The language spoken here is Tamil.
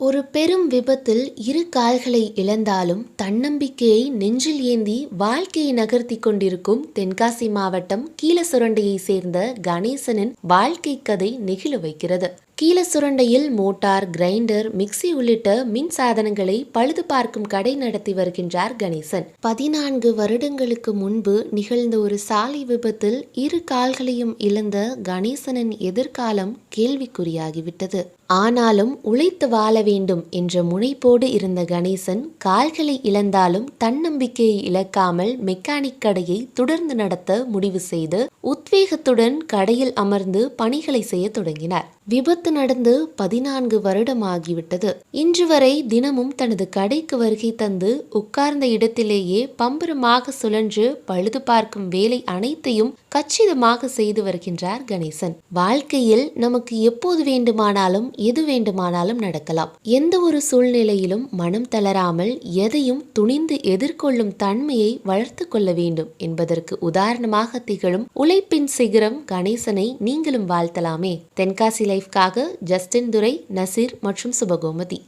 ஒரு பெரும் விபத்தில் இரு கால்களை இழந்தாலும் தன்னம்பிக்கையை நெஞ்சில் ஏந்தி வாழ்க்கையை நகர்த்தி கொண்டிருக்கும் தென்காசி மாவட்டம் கீழசுரண்டையை சேர்ந்த கணேசனின் வாழ்க்கை கதை நெகிழ வைக்கிறது. கீழசுரண்டையில் மோட்டார் கிரைண்டர் மிக்சி உள்ளிட்ட மின் சாதனங்களை பழுது பார்க்கும் கடை நடத்தி வருகின்றார் கணேசன். பதினான்கு வருடங்களுக்கு முன்பு நிகழ்ந்த ஒரு சாலை விபத்தில் இரு கால்களையும் இழந்த கணேசனின் எதிர்காலம் கேள்விக்குறியாகிவிட்டது. ஆனாலும் உழைத்து வாழ வேண்டும் என்ற முனைப்போடு இருந்த கணேசன் கால்களை இழந்தாலும் தன்னம்பிக்கையை இழக்காமல் மெக்கானிக் கடையை தொடர்ந்து நடத்த முடிவு செய்து உத்வேகத்துடன் கடையில் அமர்ந்து பணிகளை செய்ய தொடங்கினார். விபத்து நடந்து பதினான்கு வருடமாகிவிட்டது. இன்று வரை தினமும் தனது கடைக்கு வருகை தந்து உட்கார்ந்த இடத்திலேயே பம்பரமாக சுழன்று பழுது பார்க்கும் வேலை அனைத்தையும் கச்சிதமாக செய்து வருகின்றார் கணேசன். வாழ்க்கையில் நமக்கு எப்போது வேண்டுமானாலும் எது வேண்டுமானாலும் நடக்கலாம். எந்த ஒரு சூழ்நிலையிலும் மனம் தளராமல் எதையும் துணிந்து எதிர்கொள்ளும் தன்மையை வளர்த்து கொள்ள வேண்டும் என்பதற்கு உதாரணமாக திகழும் உழைப்பின் சிகரம் கணேசனை நீங்களும் வாழ்த்தலாமே. தென்காசி லைஃப்காக ஜஸ்டின் துரை நசீர் மற்றும் சுபகோமதி.